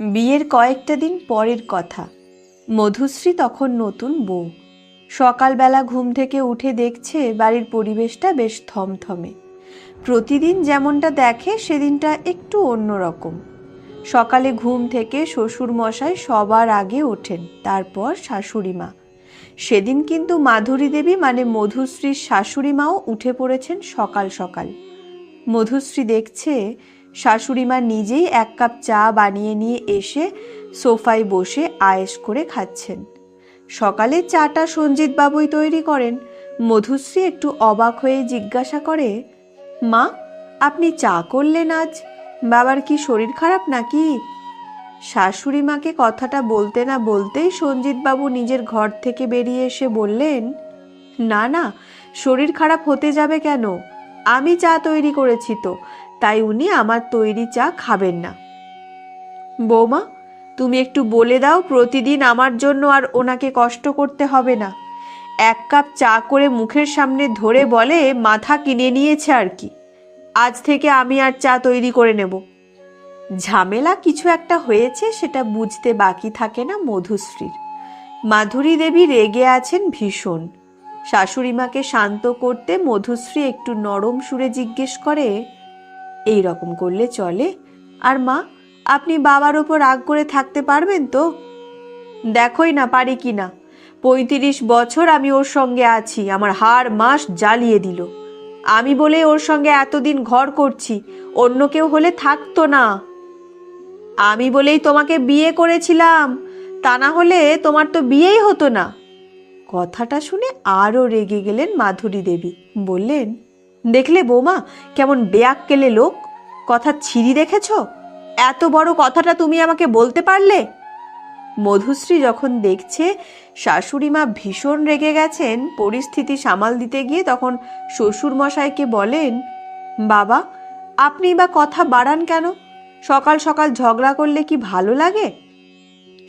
বিয়ের কয়েকটা দিন পরের কথা। মধুশ্রী তখন নতুন বউ। সকালবেলা ঘুম থেকে উঠে দেখছে বাড়ির পরিবেশটা বেশ থমথমে। প্রতিদিন যেমনটা দেখে, সেদিনটা একটু অন্যরকম। সকালে ঘুম থেকে শ্বশুর মশাই সবার আগে ওঠেন, তারপর শাশুড়ি মা সেদিন কিন্তু মাধুরী দেবী মানে মধুশ্রীর শাশুড়ি মাও উঠে পড়েছেন সকাল সকাল। মধুশ্রী দেখছে শাশুড়ি মা নিজেই এক কাপ চা বানিয়ে নিয়ে এসে সোফায় বসে আয়েস করে খাচ্ছেন। সকালে চাটা সঞ্জিত বাবুই তৈরি করেন। মধুশ্রী একটু অবাক হয়ে জিজ্ঞাসা করে, মা, আপনি চা করলেন আজ? বাবার কি শরীর খারাপ নাকি? শাশুড়ি মাকে কথাটা বলতে না বলতেই সঞ্জিত বাবু নিজের ঘর থেকে বেরিয়ে এসে বললেন, না না, শরীর খারাপ হতে যাবে কেন? আমি চা তৈরি করেছি তো। তাই উনি আমার তৈরি চা খাবেন না। বৌমা, তুমি একটু বলে দাও প্রতিদিন আমার জন্য আর ওনাকে কষ্ট করতে হবে না। এক কাপ চা করে মুখের সামনে ধরে বলে, মাথা কিনে নিয়েছে আর কি। আজ থেকে আমি আর চা তৈরি করে নেব। ঝামেলা কিছু একটা হয়েছে সেটা বুঝতে বাকি থাকে না মধুশ্রীর। মাধুরী দেবী রেগে আছেন ভীষণ। শাশুড়িমাকে শান্ত করতে মধুশ্রী একটু নরম সুরে জিজ্ঞেস করে এই রকম করলে চলে। আর মা, আপনি বাবার ওপর রাগ করে থাকতে পারবেন তো? দেখোই না পারি কি না। পঁয়ত্রিশ বছর আমি ওর সঙ্গে আছি, আমার হাড় মাস জ্বালিয়ে দিল। আমি বলে ওর সঙ্গে এতদিন ঘর করছি, অন্য কেউ হলে থাকতো না। আমি বলেই তোমাকে বিয়ে করেছিলাম, তা না হলে তোমার তো বিয়েই হতো না। কথাটা শুনে আরও রেগে গেলেন মাধুরী দেবী। বললেন দেখলে বৌমা, কেমন বেয়াক কেলে লোক? কথা ছিঁড়ি দেখেছ? এত বড় কথাটা তুমি আমাকে বলতে পারলে? মধুশ্রী যখন দেখছে, শাশুড়ি মা ভীষণ রেগে গেছেন, পরিস্থিতি সামাল দিতে গিয়ে তখন শ্বশুর মশাইকে বলেন, বাবা, আপনি বা কথা বাড়ান কেন? সকাল সকাল ঝগড়া করলে কি ভালো লাগে?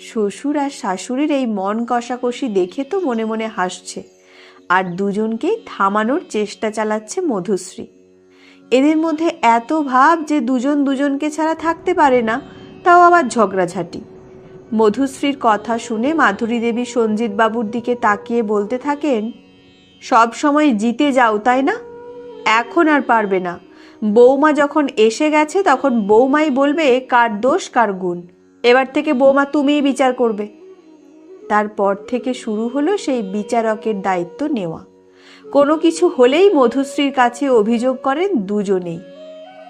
শ্বশুর আর শাশুড়ির এই মন কষাকষি দেখে তো মনে মনে হাসছে। আর দুজনকেই থামানোর চেষ্টা চালাচ্ছে মধুশ্রী। এদের মধ্যে এত ভাব যে দুজন দুজনকে ছাড়া থাকতে পারে না, তাও আবার ঝগড়াঝাটি। মধুশ্রীর কথা শুনে মাধুরী দেবী সঞ্জিত বাবুর দিকে তাকিয়ে বলতে থাকেন, সব সময় জিতে যাও, তাই না? এখন আর পারবে না। বৌমা যখন এসে গেছে, তখন বৌমাই বলবে কার দোষ, কার গুণ। এবার থেকে বৌমা তুমিই বিচার করবে। তারপর থেকে শুরু হলো সেই বিচারকের দায়িত্ব নেওয়া। কোনো কিছু হলেই মধুশ্রীর কাছে অভিযোগ করেন দুজনেই।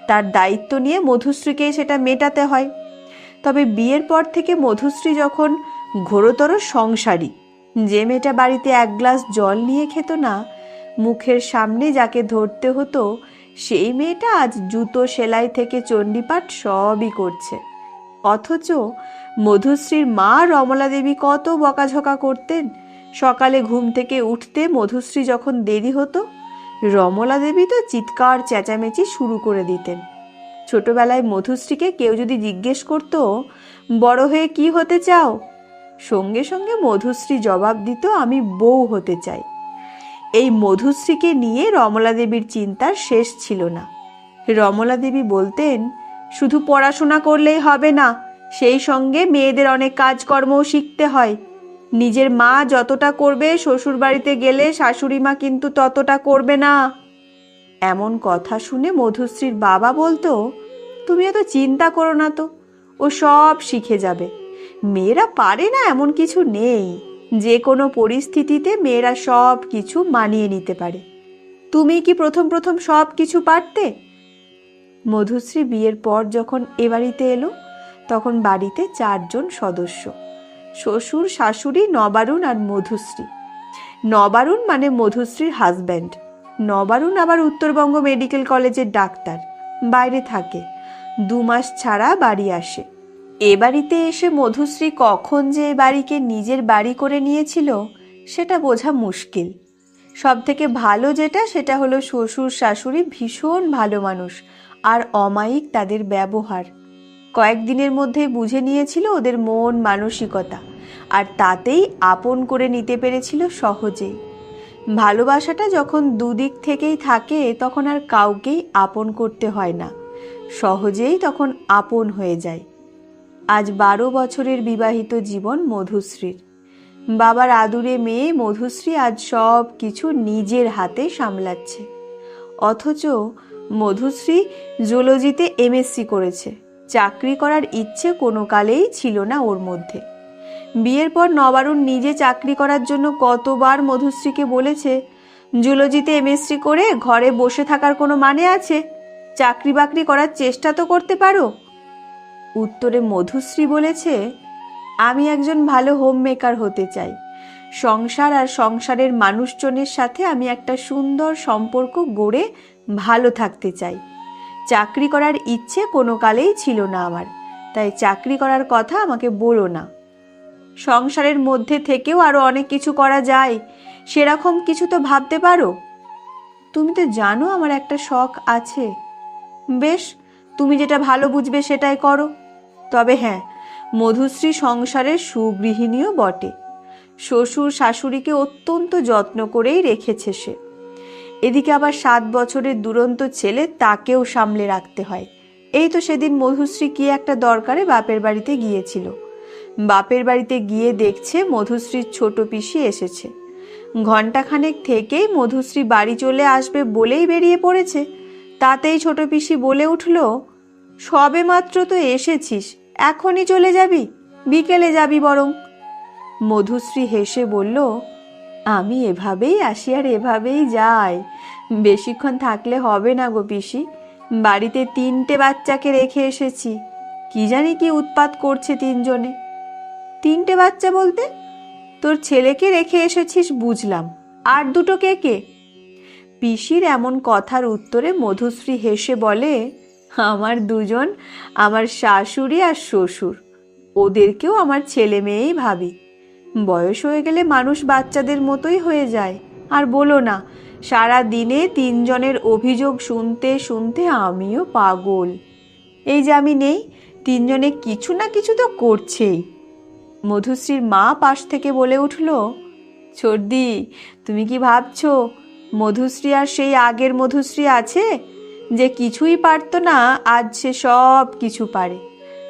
তার দায়িত্ব নিয়ে মধুশ্রীকে সেটা মেটাতে হয়। তবে বিয়ের পর থেকে মধুশ্রী যখন ঘোরতর সংসারী, যে মেয়েটা বাড়িতে এক গ্লাস জল নিয়ে খেত না, মুখের সামনে যাকে ধরতে হতো, সেই মেয়েটা আজ জুতো সেলাই থেকে চণ্ডীপাঠ সবই করছে। অথচ মধুশ্রীর মা রমলা দেবী কত বকাঝকা করতেন। সকালে ঘুম থেকে উঠতে মধুশ্রী যখন দেরি হতো, রমলা দেবী তো চিৎকার চেঁচামেচি শুরু করে দিতেন। ছোটবেলায় মধুশ্রীকে কেউ যদি জিজ্ঞেস করত, বড় হয়ে কি হতে চাও? সঙ্গে সঙ্গে মধুশ্রী জবাব দিত, আমি বউ হতে চাই। এই মধুশ্রীকে নিয়ে রমলা দেবীর চিন্তার শেষ ছিল না। রমলা দেবী বলতেন শুধু পড়াশোনা করলেই হবে না, সেই সঙ্গে মেয়েদের অনেক কাজকর্মও শিখতে হয়। নিজের মা যতটা করবে শ্বশুর বাড়িতে গেলে শাশুড়ি মা কিন্তু ততটা করবে না। এমন কথা শুনে মধুশ্রীর বাবা বলতো, তুমি এত চিন্তা করো না তো, ও সব শিখে যাবে। মেয়েরা পারে না এমন কিছু নেই। যে কোনো পরিস্থিতিতে মেয়েরা সব কিছু মানিয়ে নিতে পারে। তুমি কি প্রথম প্রথম সব কিছু পারতে? মধুশ্রী বিয়ের পর যখন এ বাড়িতে এলো, তখন বাড়িতে চারজন সদস্য, শ্বশুর, শাশুড়ি, নবারুণ আর মধুশ্রী। নবারুণ মানে মধুশ্রীর হাজব্যান্ড নবারুণ আবার উত্তরবঙ্গ মেডিকেল কলেজের ডাক্তার, বাইরে থাকে, দু মাস ছাড়া বাড়ি আসে। এ বাড়িতে এসে মধুশ্রী কখন যে এ বাড়িকে নিজের বাড়ি করে নিয়েছিল, সেটা বোঝা মুশকিল। সব থেকে ভালো যেটা, সেটা হলো শ্বশুর, শাশুড়ি ভীষণ ভালো মানুষ আর অমায়িক তাদের ব্যবহার। কয়েকদিনের মধ্যেই বুঝে নিয়েছিল ওদের মন মানসিকতা, আর তাতেই আপন করে নিতে পেরেছিল সহজেই। ভালোবাসাটা যখন দুদিক থেকেই থাকে, তখন আর কাউকেই আপন করতে হয় না, সহজেই তখন আপন হয়ে যায়। আজ বারো বছরের বিবাহিত জীবন মধুশ্রীর। বাবার আদুরে মেয়ে মধুশ্রী আজ সব কিছু নিজের হাতে সামলাচ্ছে। অথচ মধুশ্রী জুলজিতে এমএসসি করেছে। চাকরি করার ইচ্ছে কোনো কালেই ছিল না ওর মধ্যে। বিয়ের পর নবারুণ নিজে চাকরি করার জন্য কতবার মধুশ্রীকে বলেছে, জুলজিতে এমএসসি করে ঘরে বসে থাকার কোনো মানে আছে? চাকরি বাকরি করার চেষ্টা তো করতে পারো? উত্তরে মধুশ্রী বলেছে, আমি একজন ভালো হোম মেকার হতে চাই। সংসার আর সংসারের মানুষজনের সাথে আমি একটা সুন্দর সম্পর্ক গড়ে ভালো থাকতে চাই। চাকরি করার ইচ্ছে কোনো কালেই ছিল না আমার। তাই চাকরি করার কথা আমাকে বলো না। সংসারের মধ্যে থেকেও আরও অনেক কিছু করা যায়। সেরকম কিছু তো ভাবতে পারো? তুমি তো জানো আমার একটা শখ আছে। বেশ, তুমি যেটা ভালো বুঝবে সেটাই করো। তবে হ্যাঁ মধুশ্রী সংসারের সুগৃহিণীও বটে। শ্বশুর শাশুড়িকে অত্যন্ত যত্ন করেই রেখেছে সে। এদিকে আবার সাত বছরের দুরন্ত ছেলে তাকেও সামলে রাখতে হয়। এই তো সেদিন মধুশ্রী কি একটা দরকারে বাপের বাড়িতে গিয়েছিল। বাপের বাড়িতে গিয়ে দেখছে মধুশ্রীর ছোট পিসি এসেছে। ঘণ্টাখানেক থেকেই মধুশ্রী বাড়ি চলে আসবে বলেই বেরিয়ে পড়েছে। তাতেই ছোট পিসি বলে উঠল, সবে মাত্র তো এসেছিস, এখনই চলে যাবি, বিকেলে যাবি বরং। মধুশ্রী হেসে বলল আমি এভাবেই আসি আর এভাবেই যাই। বেশিক্ষণ থাকলে হবে না গো পিসি। বাড়িতে তিনটে বাচ্চাকে রেখে এসেছি। কি জানি কি উৎপাত করছে তিনজনে। তিনটে বাচ্চা বলতে? তোর ছেলেকে রেখে এসেছিস বুঝলাম। আর দুটো কে কে? পিসির এমন কথার উত্তরে মধুশ্রী হেসে বলে, আমার দুজন, আমার শাশুড়ি আর শ্বশুর। ওদেরকেও আমার ছেলে মেয়েই ভাবি। বয়স হয়ে গেলে মানুষ বাচ্চাদের মতোই হয়ে যায়। আর বলো না, সারা দিনে তিনজনের অভিযোগ শুনতে শুনতে আমিও পাগল। এই যে আমি নেই, তিনজনে কিছু না কিছু তো করছেই। মধুশ্রীর মা পাশ থেকে বলে উঠল, ছর্দি, তুমি কি ভাবছ, মধুশ্রী আর সেই আগের মধুশ্রী আছে? যে কিছুই পারতো না, আজ সে সব কিছু পারে।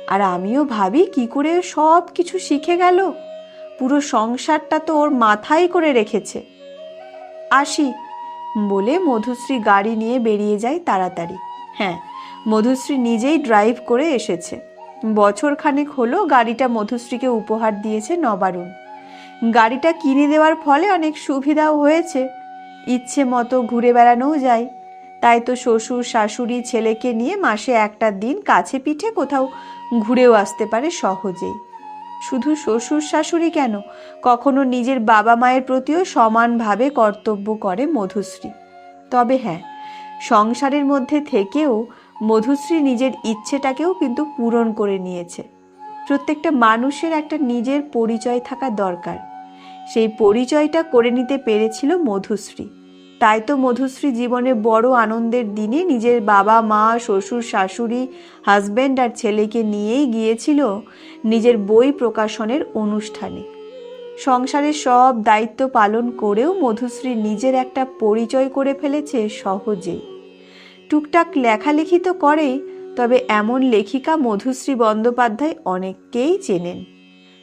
আর আমিও ভাবি কি করে সব কিছু শিখে গেল? পুরো সংসারটা তো ওর মাথায় করে রেখেছে। আসি, বলে মধুশ্রী গাড়ি নিয়ে বেরিয়ে যায় তাড়াতাড়ি। হ্যাঁ মধুশ্রী নিজেই ড্রাইভ করে এসেছে। বছর খানেক হলো গাড়িটা মধুশ্রীকে উপহার দিয়েছে নবারুণ। গাড়িটা কিনে দেওয়ার ফলে অনেক সুবিধাও হয়েছে। ইচ্ছে মতো ঘুরে বেড়ানোও যায়। তাই তো শ্বশুর, শাশুড়ি, ছেলেকে নিয়ে মাসে একটা দিন কাছে পিঠে কোথাও ঘুরেও আসতে পারে সহজেই। শুধু শ্বশুর শাশুড়ি কেন? কখনো নিজের বাবা মায়ের প্রতিও সমানভাবে কর্তব্য করে মধুশ্রী। তবে হ্যাঁ সংসারের মধ্যে থেকেও মধুশ্রী নিজের ইচ্ছেটাকেও কিন্তু পূরণ করে নিয়েছে। প্রত্যেকটা মানুষের একটা নিজের পরিচয় থাকা দরকার। সেই পরিচয়টা করে নিতে পেরেছিল মধুশ্রী। তাই তো মধুশ্রী জীবনে বড় আনন্দের দিনে নিজের বাবা, মা, শ্বশুর, শাশুড়ি হাজব্যান্ড আর ছেলেকে নিয়েই গিয়েছিল নিজের বই প্রকাশনের অনুষ্ঠানে। সংসারের সব দায়িত্ব পালন করেও মধুশ্রী নিজের একটা পরিচয় করে ফেলেছে সহজেই। টুকটাক লেখালেখি তো করেই, তবে এমন লেখিকা মধুশ্রী বন্দ্যোপাধ্যায় অনেককেই চেনেন।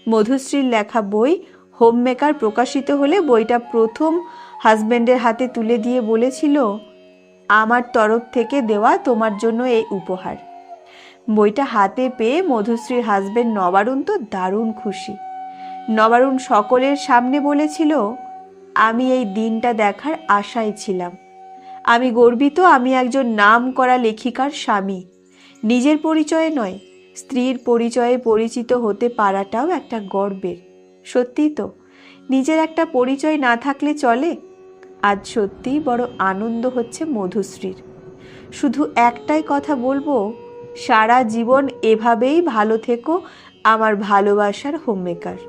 মধুশ্রীর লেখা বই হোম মেকার প্রকাশিত হলে বইটা প্রথম হাজব্যান্ডের হাতে তুলে দিয়ে বলেছিল, আমার তরফ থেকে দেওয়া তোমার জন্য এই উপহার। বইটা হাতে পেয়ে মধুশ্রীর হাজব্যান্ড নবারুণ তো দারুণ খুশি। নবারুণ সকলের সামনে বলেছিল, আমি এই দিনটা দেখার আশায় ছিলাম। আমি গর্বিত আমি একজন নাম করা লেখিকার স্বামী। নিজের পরিচয়ে নয়, স্ত্রীর পরিচয়ে পরিচিত হতে পারাটাও একটা গর্বের। সত্যি তো, নিজের একটা পরিচয় না থাকলে চলে? আজ সত্যিই বড় আনন্দ হচ্ছে মধুশ্রীর। শুধু একটাই কথা বলব, সারা জীবন এভাবেই ভালো থেকো, আমার ভালোবাসার হোমমেকার।